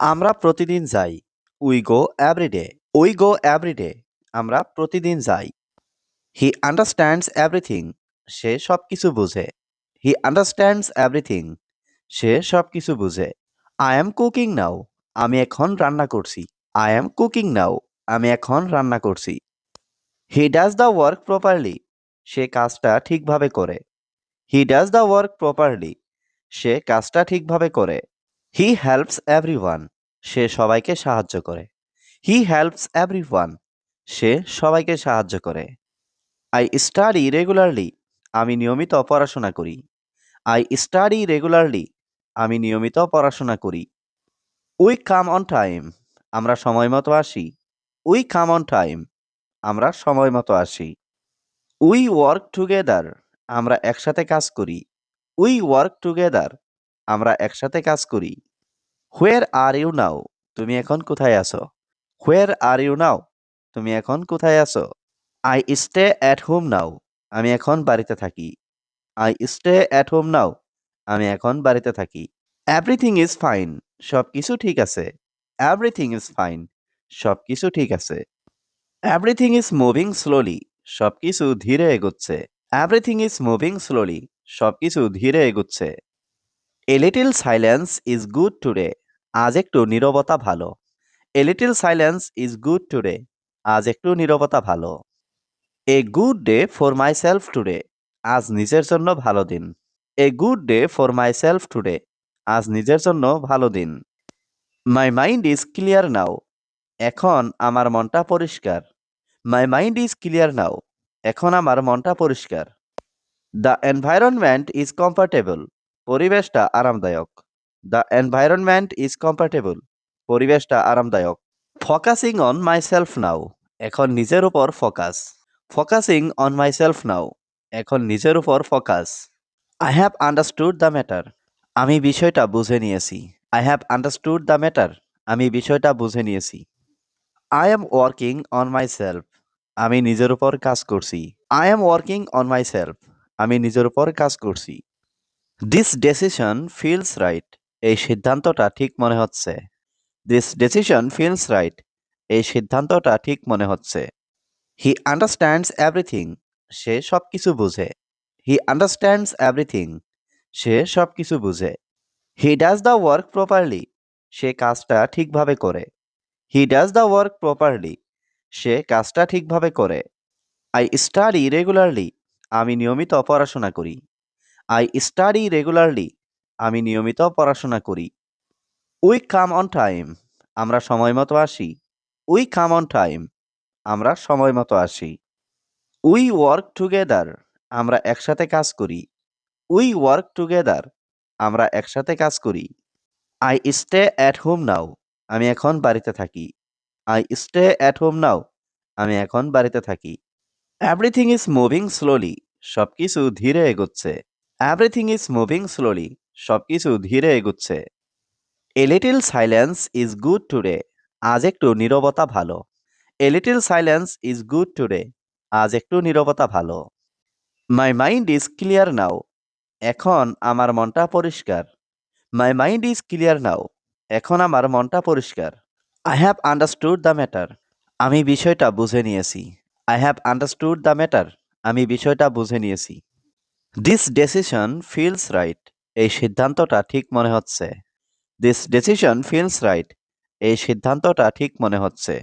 আমরা প্রতিদিন যাই। We go everyday we go everyday আমরা প্রতিদিন যাই। হি আন্ডারস্ট্যান্ডস এভরিথিং সে সব কিছু বুঝে। হি আন্ডারস্ট্যান্ডস এভরিথিং সে সব কিছু বুঝে। আই এম কুকিং নাও আমি এখন রান্না করছি। আই এম কুকিং নাও আমি এখন রান্না করছি। He does the work properly সে কাজটা ঠিকভাবে করে। He does the work properly সে কাজটা ঠিকভাবে করে। হি হেল্পস এভরি সে সবাইকে সাহায্য করে। হি হেল্পস এভরি সে সবাইকে সাহায্য করে। আই স্টাডি রেগুলারলি আমি নিয়মিত পড়াশোনা করি। আই স্টাডি রেগুলারলি আমি নিয়মিত পড়াশোনা করি। উই কাম অন টাইম আমরা সময় মতো আসি। উই কাম অন টাইম আমরা সময় মতো আসি। উই ওয়ার্ক টুগেদার আমরা একসাথে কাজ করি। উই ওয়ার্ক টুগেদার আমরা একসাথে কাজ করি। হোয়ার আর ইউ নাও তুমি এখন কোথায় আছো? হোয়ার আর ইউ নাও তুমি এখন কোথায় আছো? I stay at home now আমি এখন বাড়িতে থাকি। I stay at home now আমি এখন বাড়িতে থাকি। এভরিথিং ইজ ফাইন সব কিছু ঠিক আছে। এভরিথিং ইজ ফাইন সব কিছু ঠিক আছে। এভরিথিং ইজ মুভিং স্লোলি সব কিছু ধীরে এগোচ্ছে। এভরিথিং ইজ মুভিং স্লোলি সব কিছু ধীরে এগোচ্ছে। A little silence is good today আজ একটু নীরবতা ভালো। A little silence is good today আজ একটু নীরবতা ভালো। A good day for myself today আজ নিজের জন্য ভালো দিন। A good day for myself today আজ নিজের জন্য ভালো দিন। My mind is clear now এখন আমার মনটা পরিষ্কার। My mind is clear now এখন আমার মনটা পরিষ্কার। দ্য এনভায়রনমেন্ট ইজ কমফর্টেবল পরিবেশটা আরামদায়ক। দ্য এনভায়রনমেন্ট ইজ কমফর্টেবল পরিবেশটা আরামদায়ক। Focusing on my self now এখন নিজের উপর focus focusing on myself now এখন নিজের উপর focus I have understood the matter আমি বিষয়টা বুঝে নিয়েছি। I have understood the matter আমি বিষয়টা বুঝে নিয়েছি। I am working on myself আমি নিজের উপর কাজ করছি। I am working on myself আমি নিজের উপর কাজ করছি। দিস ডেসিশন ফিলস রাইট এই সিদ্ধান্তটা ঠিক মনে হচ্ছে। দিস ডেসিশন ফিলস রাইট এই সিদ্ধান্তটা ঠিক মনে হচ্ছে। হি আন্ডারস্ট্যান্ডস এভরিথিং সে সব কিছু বুঝে। হি আন্ডারস্ট্যান্ডস এভরিথিং সে সব কিছু বুঝে। He does the work properly সে কাজটা ঠিকভাবে করে। He does the work properly সে কাজটা ঠিকভাবে করে। আই স্টাডি রেগুলারলি আমি নিয়মিত পড়াশোনা করি। আই স্টাডি রেগুলারলি আমি নিয়মিত পড়াশোনা করি। উই কাম অন টাইম আমরা সময় মতো আসি। উই কাম অন টাইম আমরা সময় মতো আসি। উই ওয়ার্ক টুগেদার আমরা একসাথে কাজ করি। উই ওয়ার্ক টুগেদার আমরা একসাথে কাজ করি। I stay at home now আমি এখন বাড়িতে থাকি। I stay at home now আমি এখন বাড়িতে থাকি। এভরিথিং ইজ মুভিং স্লোলি সব কিছু ধীরে এগোচ্ছে। এভরিথিং ইজ মুভিং স্লোলি সব কিছু ধীরে এগোচ্ছে। A little silence is good today আজ একটু নীরবতা ভালো। A little silence is good today আজ একটু নীরবতা ভালো। My mind is clear now এখন আমার মনটা পরিষ্কার। My mind is clear now এখন আমার মনটা পরিষ্কার। I have understood the matter আমি বিষয়টা বুঝে নিয়েছি। I have understood the matter আমি বিষয়টা বুঝে নিয়েছি। দিস ডেসিশন ফিলস রাইট এই সিদ্ধান্তটা ঠিক মনে হচ্ছে। দিস ডেসিশন ফিলস রাইট এই সিদ্ধান্তটা ঠিক মনে হচ্ছে।